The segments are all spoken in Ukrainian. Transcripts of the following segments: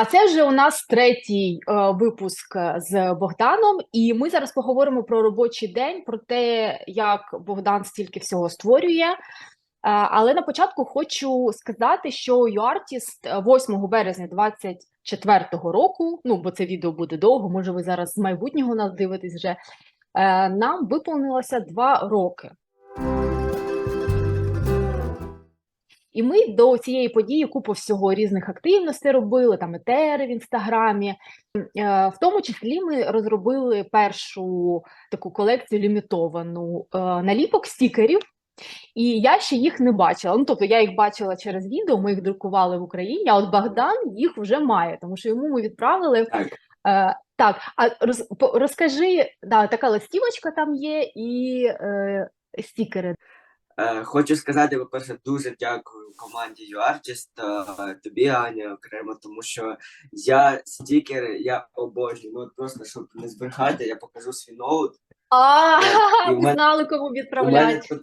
А це вже у нас третій е, випуск е, з Богданом, і ми зараз поговоримо про робочий день, про те, як Богдан стільки всього створює. Е, але на початку хочу сказати, що UArtist 8 березня 2024 року, ну бо це відео буде довго, може ви зараз з майбутнього нас дивитесь вже. е, Нам виповнилося два роки. І ми до цієї події купу всього різних активностей робили, там етери в інстаграмі. Е, В тому числі ми розробили першу таку колекцію лімітовану е, наліпок стікерів. І я ще їх не бачила. Ну, тобто я їх бачила через відео, ми їх друкували в Україні, а от Богдан їх вже має, тому що йому ми відправили. Так. Е, так, а роз, розкажи, да, така листівочка там є і е, стікери. Е, Хочу сказати, по-перше, дуже дякую команді UArtist, е, тобі, Аня, окремо, тому що я стікери, я обожнюю. Ну, просто, щоб не збрехати, я покажу свій ноут. А, ви мене- знали, кому У мене, відправляти.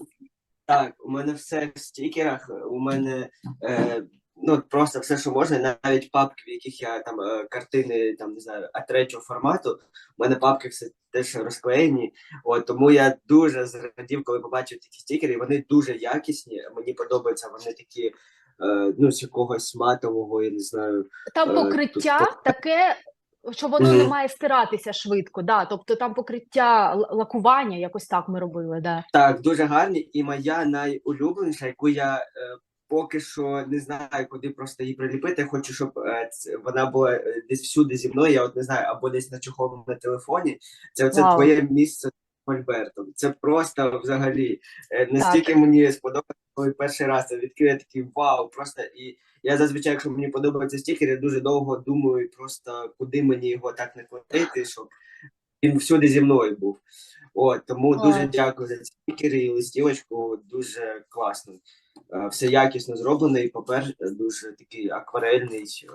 так, у мене все в стікерах, у мене е, ну, просто все, що можна, навіть папки, в яких я там е, картини, там, не знаю, а третього формату, у мене папки все теж розклеєні. От, тому я дуже зрадів, коли побачив такі стікери, вони дуже якісні. Мені подобаються вони такі, е, ну, з якогось матового, я не знаю. Там е, покриття тобто- таке, що воно не має стиратися швидко. Да. Тобто там покриття лакування, якось так ми робили. Да. Так, дуже гарні. І моя найулюбленіша, яку я поки що не знаю, куди просто її приліпити. Я хочу, щоб е, вона була е, десь всюди зі мною. Я от не знаю, або десь на чохол на телефоні. Це оце Вау. твоє місце з Мольбертом. Це просто взагалі е, настільки мені сподобалося, коли перший раз це відкрив, я такий вау, просто і. Я зазвичай, якщо мені подобається стікер, я дуже довго думаю, просто куди мені його так не платити, щоб він всюди зі мною був. От, тому Клас. дуже дякую за стікери і листівочку. Дуже класно. Е, Все якісно зроблено, і папер дуже такий акварельний, е,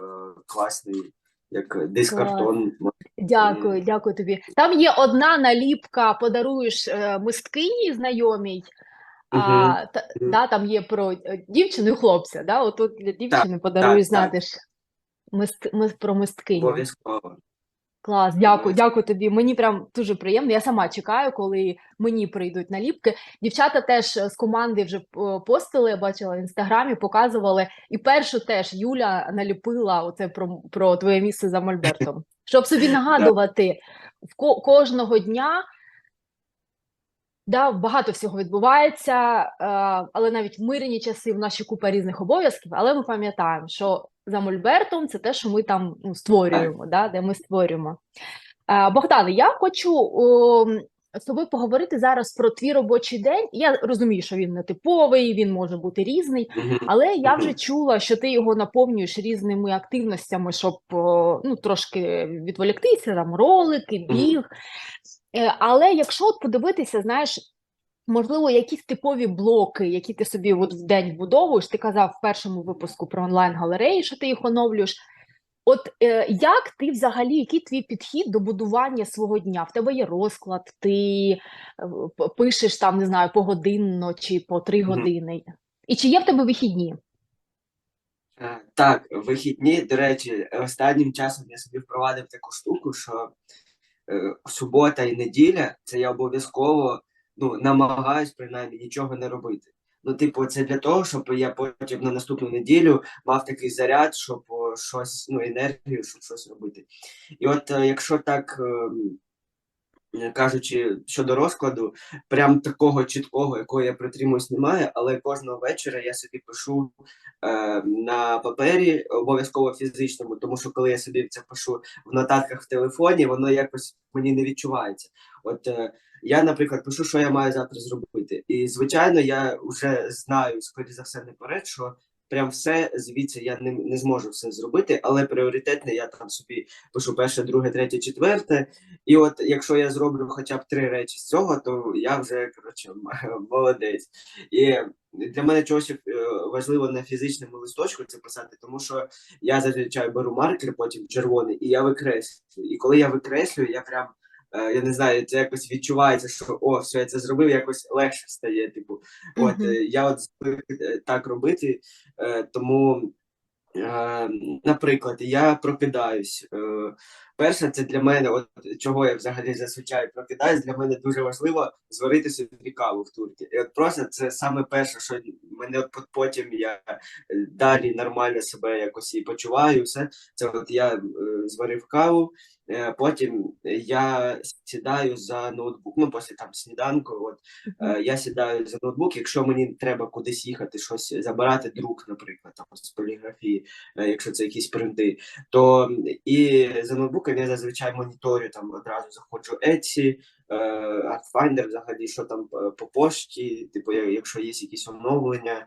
класний, як дискартон. Дякую, дякую тобі. Там є одна наліпка, подаруєш е, мисткині знайомій. А, та, да, там є про е, дівчину і хлопця. Да? Отут для дівчини подаруєш, знаєш, мист, мис- про мисткиню. Обов'язково. Клас, дякую, дякую тобі. Мені прям дуже приємно. Я сама чекаю, коли мені прийдуть наліпки. Дівчата теж е, з команди вже е, постили, я бачила в інстаграмі, показували. І першу теж Юля наліпила оце про, про твоє місце за Мольбертом. Щоб собі нагадувати в ко- кожного дня. Да, багато всього відбувається, е, але навіть в мирні часи в ще купа різних обов'язків, але ми пам'ятаємо, що за Мольбертом це те, що ми там ну, створюємо, да, де ми створюємо. Е, Богдане, я хочу о, з тобою поговорити зараз про твій робочий день. Я розумію, що він не типовий, він може бути різний, але я вже чула, що ти його наповнюєш різними активностями, щоб о, ну, трошки відволіктися, там ролики, біг. Е, Але якщо от подивитися, знаєш, можливо, якісь типові блоки, які ти собі от в день вбудовуєш, ти казав в першому випуску про онлайн-галереї, що ти їх оновлюєш. От е, як ти взагалі, який твій підхід до будування свого дня? В тебе є розклад, ти е, пишеш там, не знаю, погодинно чи по три години. І чи є в тебе вихідні? Е, Так, вихідні, до речі, останнім часом я собі впровадив таку штуку, що е, субота і неділя це я обов'язково ну, намагаюсь принаймні нічого не робити. Ну, типу, це для того, щоб я потім на наступну неділю мав такий заряд, щоб щось, ну, енергію, щоб щось робити. І от е, якщо так. ем, Кажучи щодо розкладу, прям такого чіткого, якого я притримуюсь, немає, але кожного вечора я собі пишу е, на папері, обов'язково фізичному, тому що коли я собі це пишу в нотатках в телефоні, воно якось мені не відчувається. От е, я, наприклад, пишу, що я маю завтра зробити. І звичайно, я вже знаю, скоріше за все, наперед, що прям все звідси я не, не зможу все зробити, але пріоритетне я там собі пишу перше, друге, третє, четверте. І от якщо я зроблю хоча б три речі з цього, то я вже коротше молодець. І для мене чогось е, важливо на фізичному листочку це писати, тому що я зазвичай беру маркер, потім червоний, і я викреслюю. І коли я викреслюю, я прям я не знаю, це якось відчувається, що о, все, я це зробив, якось легше стає. Типу, от е, я от е, так робити, е, тому Е, Наприклад, я прокидаюсь. е, Перше, це для мене, от чого я взагалі зазвичай прокидаюсь, для мене дуже важливо зварити собі каву в турці. І от просто це саме перше, що мене от потім я е, далі нормально себе якось і почуваю. Все це от я е, зварив каву, е, потім я сідаю за ноутбук. Ну, після там сніданку. От е, я сідаю за ноутбук. Якщо мені треба кудись їхати, щось забирати друк, наприклад, там з поліграфії, е, якщо це якісь принти, то і за ноутбуком я зазвичай моніторю там одразу заходжу Etsy, е, Artfinder, взагалі, що там по пошті, типу, якщо є якісь оновлення.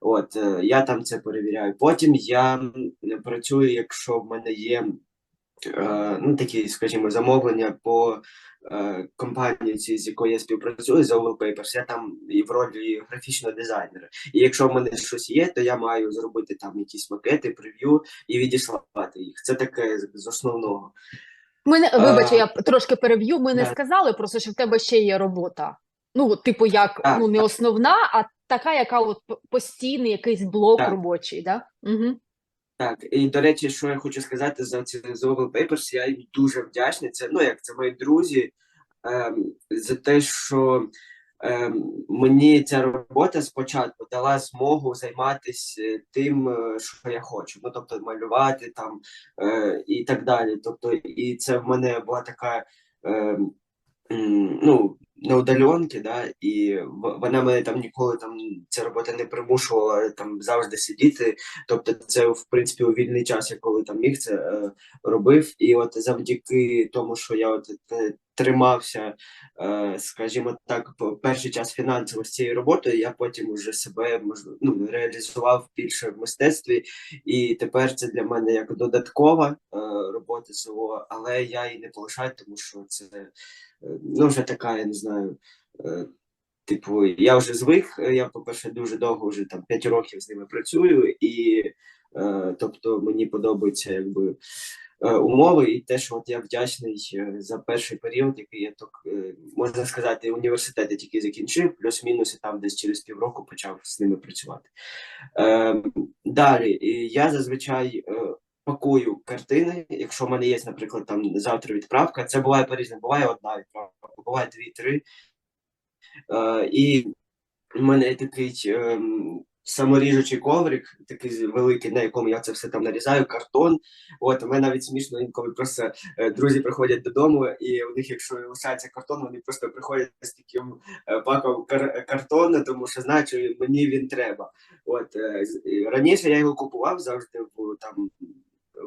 От е, я там це перевіряю. Потім я працюю, якщо в мене є ну, такі, скажімо, замовлення по е, компанії, з якою я співпрацюю, за Papers, я там і в ролі графічного дизайнера. І якщо в мене щось є, то я маю зробити там якісь макети, прев'ю і відіслати їх. Це таке з, основного. Ми не, вибач, А, я трошки переб'ю. Ми не да. сказали просто, що в тебе ще є робота. Ну, типу, як Так, ну не основна, а така, яка от постійний якийсь блок Так. робочий, да? Угу. Так, і до речі, що я хочу сказати за ці за Oval Papers, я їм дуже вдячний. Це ну як це мої друзі ем, за те, що ем, мені ця робота спочатку дала змогу займатися тим, е, що я хочу. Ну тобто малювати там е, і так далі. Тобто, і це в мене була така. ем, ну, на удаленки, да, і вона мене там ніколи там ця робота не примушувала там завжди сидіти. Тобто, це в принципі у вільний час, я коли там міг це е, робив. І от завдяки тому, що я от е, тримався, е, скажімо так, перший час фінансово з цією роботою, я потім вже себе ну, реалізував більше в мистецтві, і тепер це для мене як додаткова е, робота свого, але я її не полишаю, тому що це е, ну, вже така, я не знаю. Типу, я вже звик, я, по-перше, дуже довго вже там 5 років з ними працюю, і е, тобто мені подобаються якби умови, і те, що от я вдячний е, за перший період, який я так, е, можна сказати, університет я тільки закінчив, плюс-мінус і там десь через півроку почав з ними працювати. Е, далі, я зазвичай е, пакую картини. Якщо в мене є, наприклад, там завтра відправка, це буває по-різному, буває одна відправка, буває дві-три. Е, і в мене такий ем, саморіжучий коврик, такий великий, на якому я це все там нарізаю, картон. От, у мене навіть смішно інколи просто е, друзі приходять додому, і у них, якщо лишається картон, вони просто приходять з таким е, паком кар- картону, тому що знають, що мені він треба. От, е, раніше я його купував завжди в там.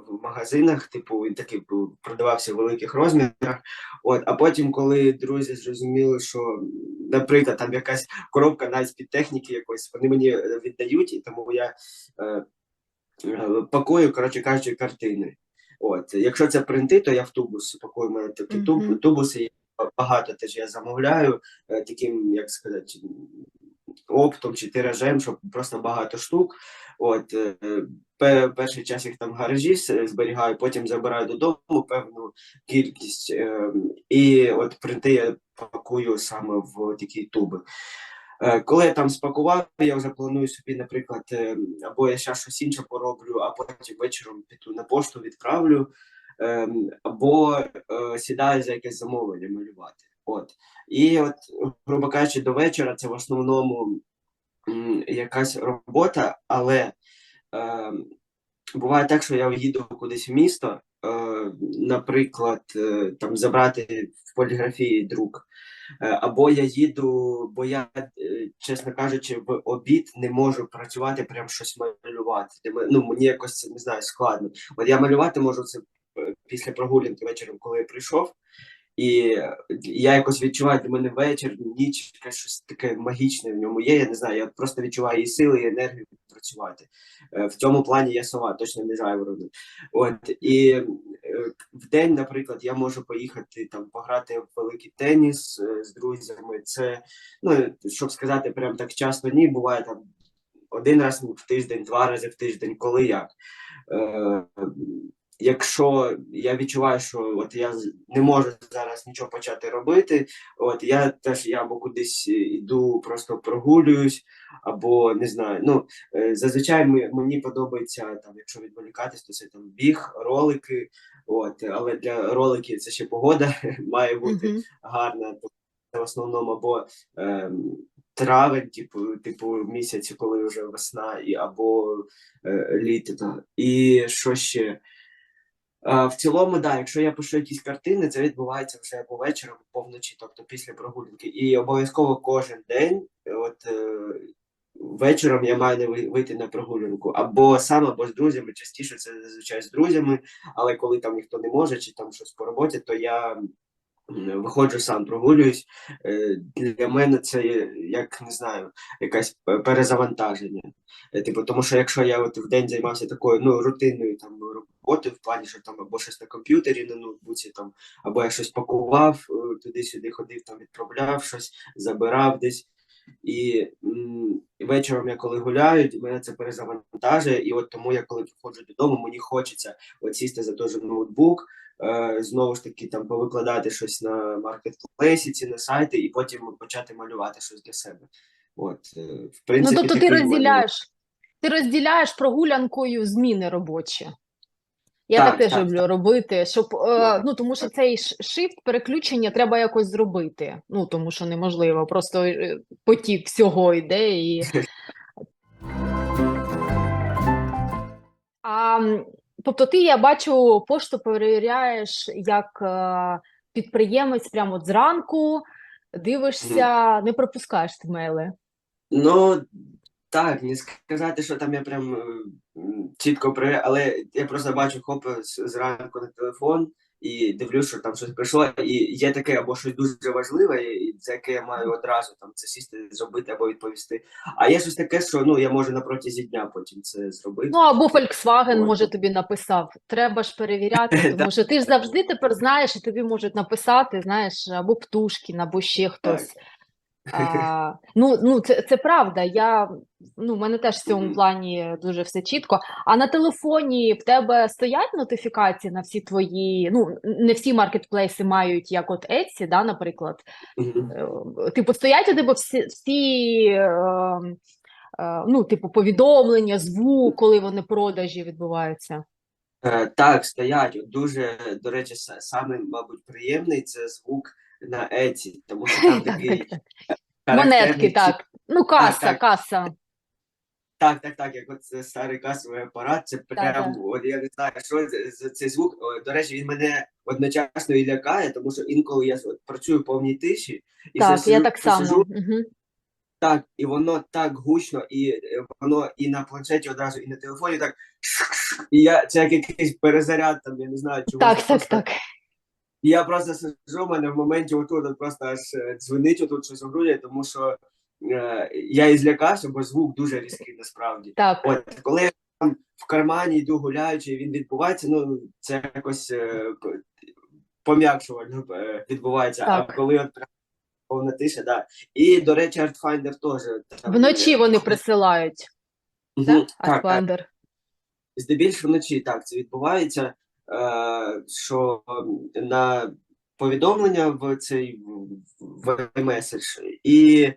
В магазинах, типу, він такий продавався в великих розмірах. От, а потім, коли друзі зрозуміли, що, наприклад, там якась коробка навіть під техніки якоїсь, вони мені е, віддають, і тому я е, е, пакую, коротше кажучи, картини. От, якщо це принти, то я в тубус пакую. Мене такі туб, Мгм. тубуси багато теж я замовляю, е, таким, як сказати, оптом чи тиражем, щоб просто багато штук. От е, перший час їх там в гаражі зберігаю, потім забираю додому певну кількість, е, і от принти я пакую саме в такі туби. Е, Коли я там спакував, я вже планую собі, наприклад, або я ще щось інше пороблю, а потім вечором піду на пошту відправлю, ем, або сідаю за якесь замовлення малювати. От. І от, грубо кажучи, до вечора це в основному якась робота, але е, буває так, що я їду кудись в місто, е, наприклад, е, там забрати в поліграфії друк. Е, Або я їду, бо я, е, чесно кажучи, в обід не можу працювати, прям щось малювати. Ну, мені якось це не знаю, складно. От я малювати можу це е, після прогулянки вечором, коли я прийшов. І я якось відчуваю для мене вечір, ніч, якесь щось таке магічне в ньому є. Я не знаю, я просто відчуваю і сили, і енергію працювати. Е, В цьому плані я сова, точно не жайворонок. От і е, в день, наприклад, я можу поїхати там пограти в великий теніс е, з друзями. Це ну щоб сказати, прям так часто ні, буває там один раз в тиждень, два рази в тиждень, коли як. Якщо я відчуваю, що от я не можу зараз нічого почати робити, от я теж я або кудись йду, просто прогулююсь, або не знаю. Ну, е, зазвичай мені подобається, там, якщо відволікатись, то це там біг, ролики. От, але для роликів це ще погода має бути Мгм. гарна. Це в основному або ем, травень, типу, типу місяці, коли вже весна, і або е, літо. І що ще? А, в цілому, да, якщо я пишу якісь картини, це відбувається вже або вечором, або вночі, тобто після прогулянки. І обов'язково кожен день, е, от е, вечором я маю вийти на прогулянку. Або сам, або з друзями. Частіше це зазвичай з друзями, але коли там ніхто не може, чи там щось по роботі, то я виходжу сам, прогулююсь. Е, Для мене це як не знаю, якесь перезавантаження. Е, Типу, тому що якщо я от в день займався такою ну, рутинною там роботою, в плані, що там або щось на комп'ютері, на ноутбуці, там, або я щось пакував, е, туди-сюди ходив, там відправляв щось, забирав десь. І м, вечором я коли гуляю, мене це перезавантажує, і от тому я коли приходжу додому, мені хочеться от сісти за той же ноутбук, е, знову ж таки там повикладати щось на маркетплейсі, ці на сайти, і потім почати малювати щось для себе. От, е, в Ну, тобто ти такий в мене- розділяєш, ти розділяєш прогулянкою зміни робочі. Я так, Так, теж так, люблю робити, щоб е, Так. ну тому що цей шифт переключення треба якось зробити. Ну тому що неможливо, просто е, потік всього йде і. А, тобто, ти, я бачу, пошту перевіряєш як е, підприємець прямо от зранку, дивишся, не пропускаєш ті мейли. Ну, так, не сказати, що там я прям е, чітко при, але я просто бачу хоп зранку на телефон і дивлюсь, що там щось прийшло, і є таке або щось дуже важливе, і за яке я маю одразу там це сісти, зробити або відповісти. А є щось таке, що ну я можу на протязі дня потім це зробити. Ну, або Volkswagen, може, тобі написав. Треба ж перевіряти, тому що ти ж завжди тепер знаєш, і тобі можуть написати, знаєш, або Птушкін, або ще хтось. А, ну, ну це, це правда. Я, ну, в мене теж в цьому плані дуже все чітко. А на телефоні в тебе стоять нотифікації на всі твої. Ну, не всі маркетплейси мають, як от Etsy, да, наприклад. Е, Типу, стоять у тебе всі, всі е, е, ну, типу, повідомлення, звук, коли вони продажі відбуваються. Е, Так, стоять. Дуже, до речі, саме, мабуть, приємний це звук на Еці, тому що там такий так, так. Монетки, так. Ну, каса, так. каса. Так, так, так, як от старий касовий апарат, це прям, от я не знаю, що це за цей звук. О, До речі, він мене одночасно і лякає, тому що інколи я от працюю в повній тиші, і Так, я так само. сижу, Мгм. так, і воно так гучно, і е, воно і на планшеті одразу, і на телефоні так. І я це як якийсь перезаряд, там, я не знаю, чогось. Так, так, просто- так. І я просто сижу, в мене в моменті отут просто аж е, дзвонить отут щось у груді, тому що е, я і злякався, бо звук дуже різкий насправді. Так. От коли я там в кармані йду гуляючи, і він відбувається, ну це якось е, пом'якшувально е, відбувається. Так. А коли от повна тиша, да. І, до речі, Artfinder теж. там, Вночі вони присилають, мгм, так? так, так. Здебільшого вночі так це відбувається, що на повідомлення в цей в меседж і,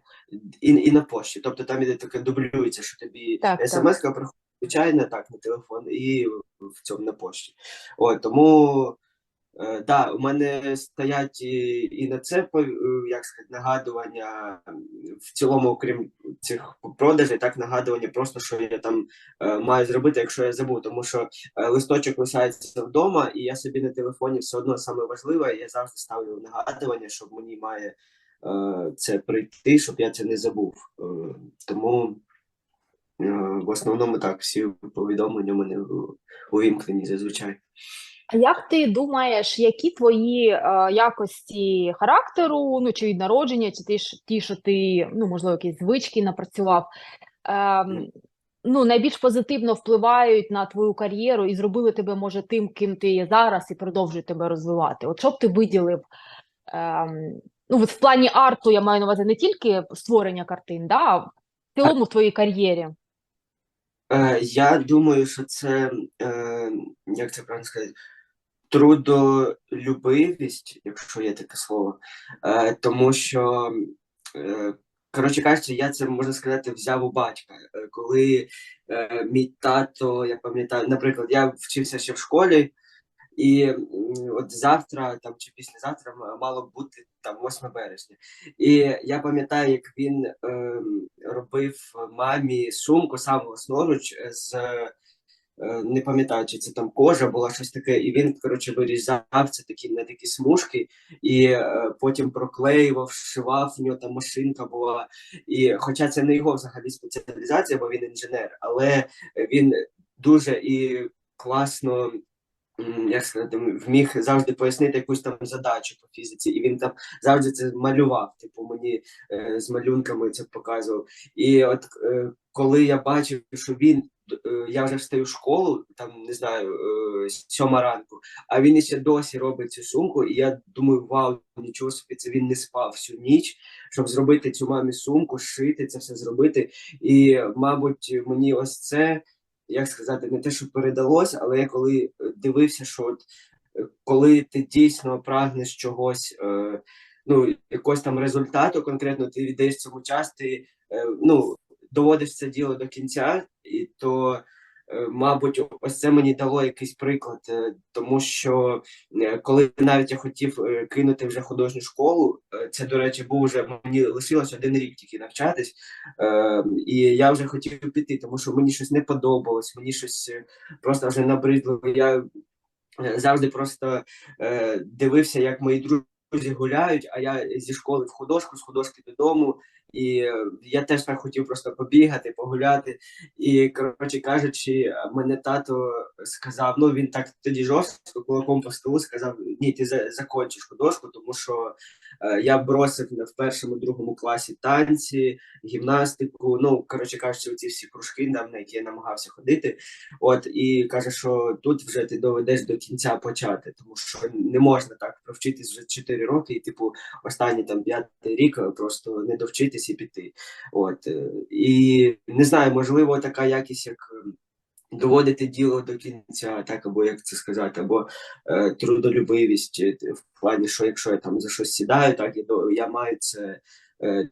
і, і на пошті. Тобто там іде таке дублюється, що тобі смс-ка приходить звичайно так на телефон і в цьому на пошті. От, тому е, да, у мене стоять і, і на це е, як сказати, нагадування в цілому, окрім цих продажей, так нагадування просто, що я там е, маю зробити, якщо я забув, тому що е, листочок лишається вдома, і я собі на телефоні все одно саме важливе, я завжди ставлю нагадування, щоб мені має е, це прийти, щоб я це не забув. Е, тому в основному так, всі повідомлення мене увімкнені зазвичай. А як ти думаєш, які твої е, якості характеру, ну чи від народження, чи ті, ті, що ти, ну можливо, якісь звички напрацював, ем, ну найбільш позитивно впливають на твою кар'єру і зробили тебе, може, тим, ким ти є зараз, і продовжують тебе розвивати? От що б ти виділив? Ем, ну, от в плані арту я маю на увазі не тільки створення картин, да, а в цілому в твоїй кар'єрі. Е, я думаю, що це, е, як це правильно сказати, трудолюбивість, якщо є таке слово, е, тому що коротше кажучи, я це можна сказати взяв у батька. Коли мій тато, я пам'ятаю, наприклад, я вчився ще в школі, і от завтра там чи післязавтра мало бути там 8 березня. І я пам'ятаю, як він ем, робив мамі сумку сам власноруч з. е, Не пам'ятаю, чи це там кожа була щось таке, і він, коротше, вирізав це такі на такі смужки, і е, потім проклеював, вшивав, в нього там машинка була. І хоча це не його взагалі спеціалізація, бо він інженер, але він дуже і класно, як сказати, вміг завжди пояснити якусь там задачу по фізиці, і він там завжди це малював. Типу, мені е, з малюнками це показував. І от е, коли я бачив, що він. е, Я вже встаю в школу, там не знаю, е, сьома ранку, а він ще досі робить цю сумку, і я думаю, вау, нічого собі, це він не спав всю ніч, щоб зробити цю мамі сумку, шити це все зробити. І, мабуть, мені ось це, як сказати, не те, що передалось, але я коли е, дивився, що от, е, коли ти дійсно прагнеш чогось, е, ну, якогось там результату конкретно, ти віддаєш цьому час, ти е, ну, доводиш це діло до кінця, і то. Е, Мабуть, ось це мені дало якийсь приклад, е, тому що е, коли навіть я хотів кинути вже художню школу, це, до речі, був вже мені лишилось один рік тільки навчатись, і я вже хотів піти, тому що мені щось не подобалось, мені щось просто вже набридло. Я завжди просто дивився, як мої друзі гуляють, а я зі школи в художку, з художки додому. І е, я теж так хотів просто побігати, погуляти. І, коротше кажучи, мене тато сказав: ну він так тоді жорстко кулаком по столу сказав: Ні, ти за- закінчиш художку, тому що е, я бросив в першому, другому класі танці, гімнастику. Ну, коротше кажучи, ці всі кружки, там, на які я намагався ходити. От і каже, що тут вже ти доведеш до кінця почати, тому що не можна так провчитись вже 4 роки, і типу останній там п'ятий рік просто не довчитись і піти. От е, і не знаю, можливо, така якість, як. е, Доводити діло до кінця, так або як це сказати, або е, трудолюбивість е, в плані, що якщо я там за щось сідаю, так я до я маю це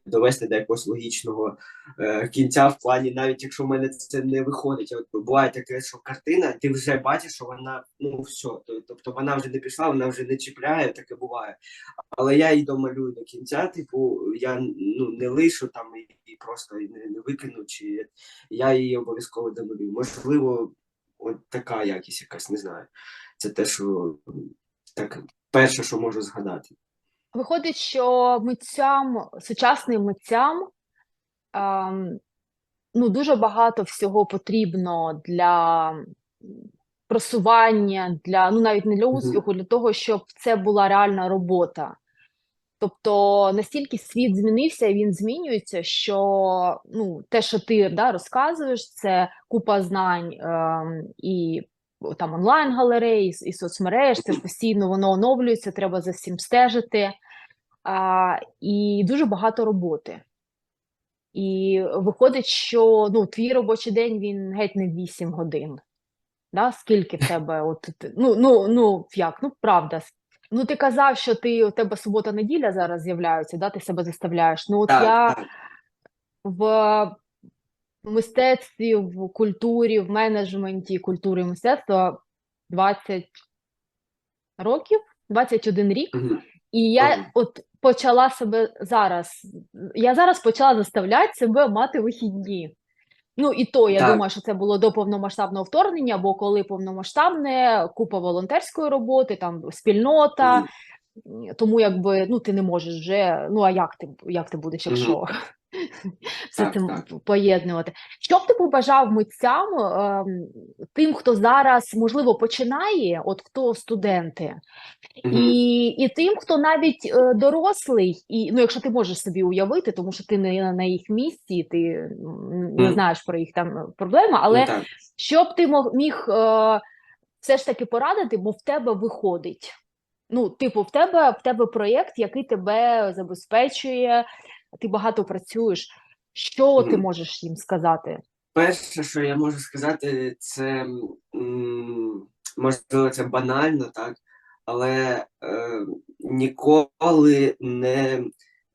довести до якогось логічного е, кінця, в плані, навіть якщо в мене це не виходить. От буває таке, що картина, ти вже бачиш, що вона ну все, тобто вона вже не пішла, вона вже не чіпляє, таке буває. Але я її домалюю до кінця, типу, я ну не лишу там і просто не, не викину, чи я її обов'язково домалюю. Можливо, от така якість якась, не знаю. Це те, що так перше, що можу згадати. Виходить, що митцям, сучасним митцям ем, ну, дуже багато всього потрібно для просування, для, ну навіть не для успіху, для того, щоб це була реальна робота. Тобто настільки світ змінився і він змінюється, що ну, те, що ти да, розказуєш, це купа знань ем, і там онлайн-галереї, і, і соцмереж, це постійно воно оновлюється, треба за всім стежити. А, і дуже багато роботи. І виходить, що ну, твій робочий день він геть не 8 годин. Да? Скільки в тебе? От, ну, ну, ну, як? Ну, правда. Ну, ти казав, що ти, у тебе субота-неділя зараз з'являються, да? ти себе заставляєш. Ну, от Так, я так. в мистецтві, в культурі, в менеджменті культури і мистецтва 20 років, 21 рік. Мгм. І я Мгм. от почала себе зараз. Я зараз почала заставляти себе мати вихідні. Ну і то я Так. думаю, що це було до повномасштабного вторгнення, бо коли повномасштабне, купа волонтерської роботи, там спільнота. Мгм. Тому якби ну ти не можеш вже. Ну а як ти як ти будеш, якщо все Так, це так. поєднувати? Що б ти побажав митцям, ем, тим, хто зараз можливо починає, от хто студенти, Мгм. і, і тим, хто навіть е, дорослий, і ну, якщо ти можеш собі уявити, тому що ти не на- їх місці, ти не знаєш про їх там е, проблеми, але Ну, що б ти мог, міг е, все ж таки порадити, бо в тебе виходить. Ну, типу, в тебе, в тебе проєкт, який тебе забезпечує, ти багато працюєш. Що ти можеш їм сказати? Перше, що я можу сказати, це можливо, це банально, так, але е, ніколи не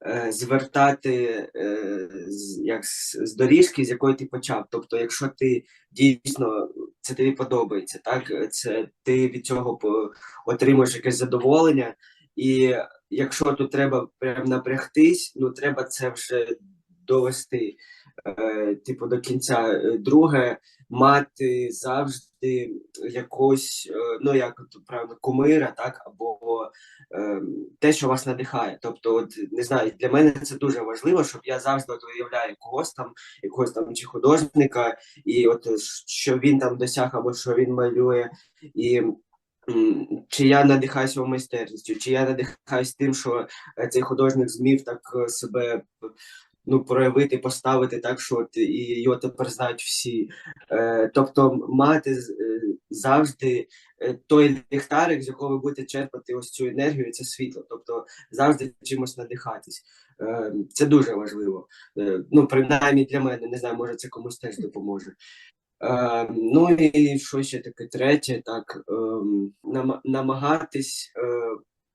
е, звертати е, з, як з, з доріжки, з якої ти почав. Тобто, якщо ти дійсно це тобі подобається, так це ти від цього отримуєш якесь задоволення, і якщо тут треба прям напрягтись, ну треба це вже довести е, типу до кінця. Е, Друге, мати завжди якось, е, ну як правильно, кумира, так, або е, те, що вас надихає. Тобто, от не знаю, для мене це дуже важливо, щоб я завжди от уявляю когось там, якогось там чи художника, і от що він там досяг, або що він малює, і чи я надихаюся його майстерністю, чи я надихаюсь тим, що е, цей художник змів так е, себе ну, проявити, поставити так, що от, і його тепер знають всі. Е, тобто мати е, завжди той ліхтарик, з якого ви будете черпати ось цю енергію, це світло. Тобто завжди чимось надихатись. Е, це дуже важливо. Е, ну, принаймні для мене, не знаю, може це комусь теж допоможе. Е, ну і що ще таке третє, так ем, нам, намагатись е,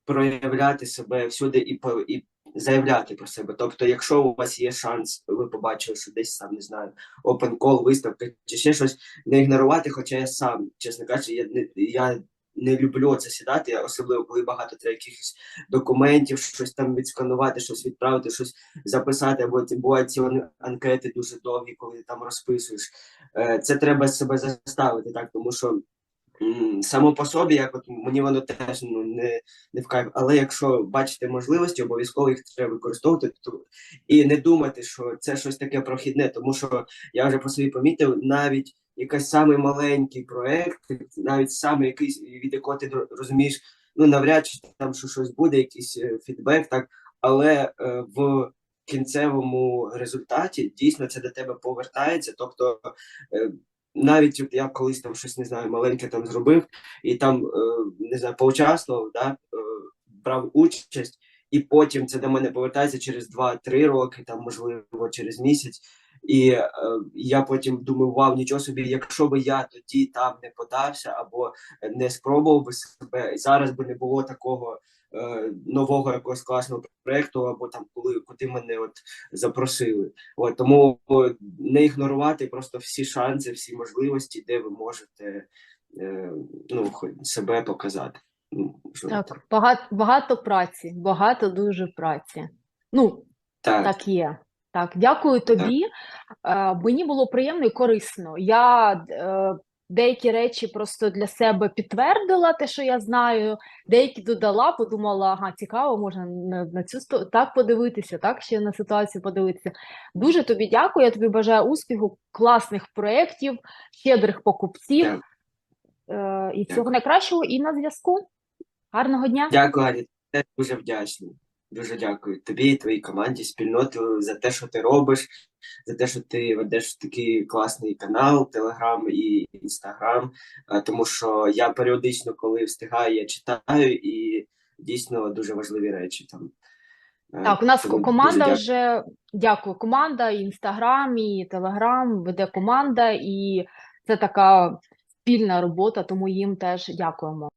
проявляти себе всюди і, по- і заявляти про себе. Тобто, якщо у вас є шанс, ви побачили, що десь там не знаю, open call, виставка чи ще щось, не ігнорувати, хоча я сам, чесно кажучи, я не я не люблю це сідати, особливо коли багато треба якихось документів, щось там відсканувати, щось відправити, щось записати, або ті бувають ці ан- анкети дуже довгі, коли ти там розписуєш. Е, Це треба себе заставити, так, тому що. Само по собі, як от мені воно теж ну, не, не в кайф. Але якщо бачите можливості, обов'язково їх треба використовувати то- і не думати, що це щось таке прохідне, тому що я вже по собі помітив, навіть якийсь самий маленький проект, навіть саме якийсь, від якого ти розумієш, ну навряд чи там що щось буде, якийсь е, фідбек, так, але е, в кінцевому результаті дійсно це до тебе повертається. Тобто, е, навіть я колись там щось не знаю, маленьке там зробив, і там е, не знаю, поучаствував, да, е, брав участь, і потім це до мене повертається через 2-3 роки, там можливо через місяць. І е, я потім думаю, вау, нічого собі, якщо би я тоді там не подався або не спробував би себе, зараз би не було такого е, нового якогось класного проєкту, або там коли куди мене от запросили. От тому не ігнорувати просто всі шанси, всі можливості, де ви можете е, ну, себе показати. Ну, Так, багато, багато праці, багато дуже праці. Ну, так. Так є. Так, дякую тобі. Е, мені було приємно і корисно. Я е, деякі речі просто для себе підтвердила те, що я знаю, деякі додала, подумала, ага, цікаво, можна на, на цю сто- так подивитися, так ще на ситуацію подивитися. Дуже тобі дякую. Я тобі бажаю успіху, класних проєктів, щедрих покупців е, і всього Дякую. найкращого. І на зв'язку. Гарного дня. Дякую. Теж дуже вдячний. Дуже дякую тобі і твоїй команді, спільноту за те, що ти робиш, за те, що ти ведеш такий класний канал, Телеграм і Інстаграм. Е, Тому що я періодично, коли встигаю, я читаю і дійсно дуже важливі речі там. Е, Так, у нас тому команда дякую. вже дякую. Команда і Інстаграм, і Телеграм веде команда, і це така спільна робота, тому їм теж дякуємо.